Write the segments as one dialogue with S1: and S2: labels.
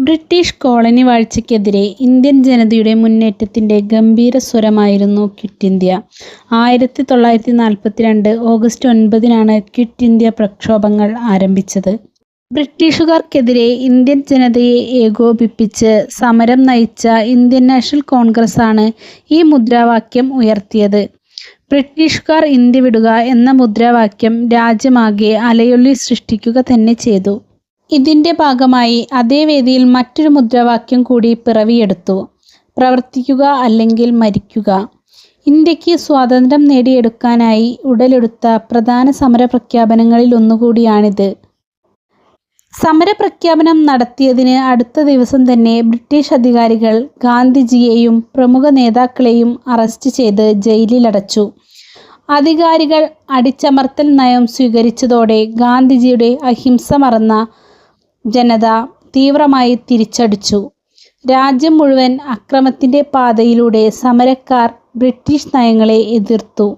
S1: British colony വാഴ്ചയ്ക്കെതിരെ Indian ജനതയുടെ മുന്നേറ്റത്തിന്റെ ഗംഭീര സ്വരമായിരുന്നു quit India. ആയിരത്തി തൊള്ളായിരത്തി നാൽപ്പത്തിരണ്ട് ഓഗസ്റ്റ് ഒൻപതിനാണ് ക്വിറ്റ് ഇന്ത്യ പ്രക്ഷോഭങ്ങൾ ആരംഭിച്ചത്. ബ്രിട്ടീഷുകാർക്കെതിരെ ഇന്ത്യൻ ജനതയെ ഏകോപിപ്പിച്ച് സമരം നയിച്ച ഇന്ത്യൻ നാഷണൽ കോൺഗ്രസ് ആണ് ഈ മുദ്രാവാക്യം ഉയർത്തിയത്. ബ്രിട്ടീഷുകാർ ഇന്ത്യ വിടുക എന്ന മുദ്രാവാക്യം രാജ്യമാകെ അലയൊലി സൃഷ്ടിക്കുക തന്നെ ചെയ്തു. ഇതിന്റെ ഭാഗമായി അതേ വേദിയിൽ മറ്റൊരു മുദ്രാവാക്യം കൂടി പിറവിയെടുത്തു. പ്രവർത്തിക്കുക അല്ലെങ്കിൽ മരിക്കുക. ഇന്ത്യയ്ക്ക് സ്വാതന്ത്ര്യം നേടിയെടുക്കാനായി ഉടലെടുത്ത പ്രധാന സമര പ്രഖ്യാപനങ്ങളിൽ ഒന്നുകൂടിയാണിത് സമരപ്രഖ്യാപനം നടത്തിയതിന് അടുത്ത ദിവസം തന്നെ ബ്രിട്ടീഷ് അധികാരികൾ ഗാന്ധിജിയെയും പ്രമുഖ നേതാക്കളെയും അറസ്റ്റ് ചെയ്ത് ജയിലിലടച്ചു. അധികാരികൾ അടിച്ചമർത്തൽ നയം സ്വീകരിച്ചതോടെ ഗാന്ധിജിയുടെ അഹിംസ മറന്ന ജനത തീവ്രമായി തിരിച്ചടിച്ചു. രാജ്യം മുഴുവൻ അക്രമത്തിന്റെ പാതയിലൂടെ സമരക്കാർ ബ്രിട്ടീഷ് നയങ്ങളെ എതിർത്തു.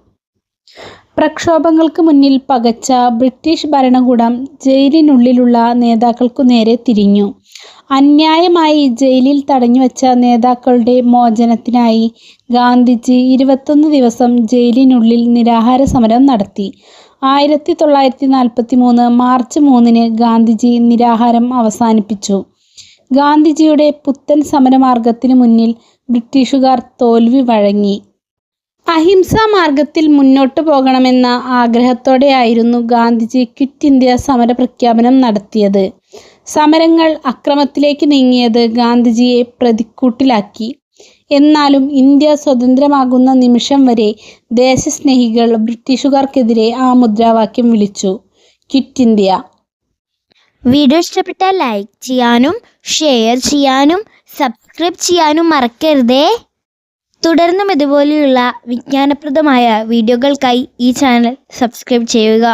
S1: പ്രക്ഷോഭങ്ങൾക്ക് മുന്നിൽ പകച്ച ബ്രിട്ടീഷ് ഭരണകൂടം ജയിലിനുള്ളിലുള്ള നേതാക്കൾക്കു നേരെ തിരിഞ്ഞു. അന്യായമായി ജയിലിൽ തടഞ്ഞുവച്ച നേതാക്കളുടെ മോചനത്തിനായി ഗാന്ധിജി ഇരുപത്തൊന്ന് ദിവസം ജയിലിനുള്ളിൽ നിരാഹാര സമരം നടത്തി. ആയിരത്തി തൊള്ളായിരത്തി നാൽപ്പത്തി മൂന്ന് മാർച്ച് മൂന്നിന് ഗാന്ധിജി നിരാഹാരം അവസാനിപ്പിച്ചു. ഗാന്ധിജിയുടെ പുത്തൻ സമരമാർഗത്തിന് മുന്നിൽ ബ്രിട്ടീഷുകാർ തോൽവി വഴങ്ങി. അഹിംസാ മാർഗത്തിൽ മുന്നോട്ടു പോകണമെന്ന ആഗ്രഹത്തോടെയായിരുന്നു ഗാന്ധിജി ക്വിറ്റ് ഇന്ത്യ സമരപ്രഖ്യാപനം നടത്തിയത്. സമരങ്ങൾ അക്രമത്തിലേക്ക് നീങ്ങിയത് ഗാന്ധിജിയെ പ്രതിക്കൂട്ടിലാക്കി. എന്നാലും ഇന്ത്യ സ്വതന്ത്രമാകുന്ന നിമിഷം വരെ ദേശസ്നേഹികൾ ബ്രിട്ടീഷുകാർക്കെതിരെ ആ മുദ്രാവാക്യം വിളിച്ചു. Quit India.
S2: വീഡിയോ ഇഷ്ടപ്പെട്ടാൽ ലൈക്ക് ചെയ്യാനും ഷെയർ ചെയ്യാനും സബ്സ്ക്രൈബ് ചെയ്യാനും മറക്കരുതേ. തുടർന്നും ഇതുപോലെയുള്ള വിജ്ഞാനപ്രദമായ വീഡിയോകൾക്കായി ഈ ചാനൽ സബ്സ്ക്രൈബ് ചെയ്യുക.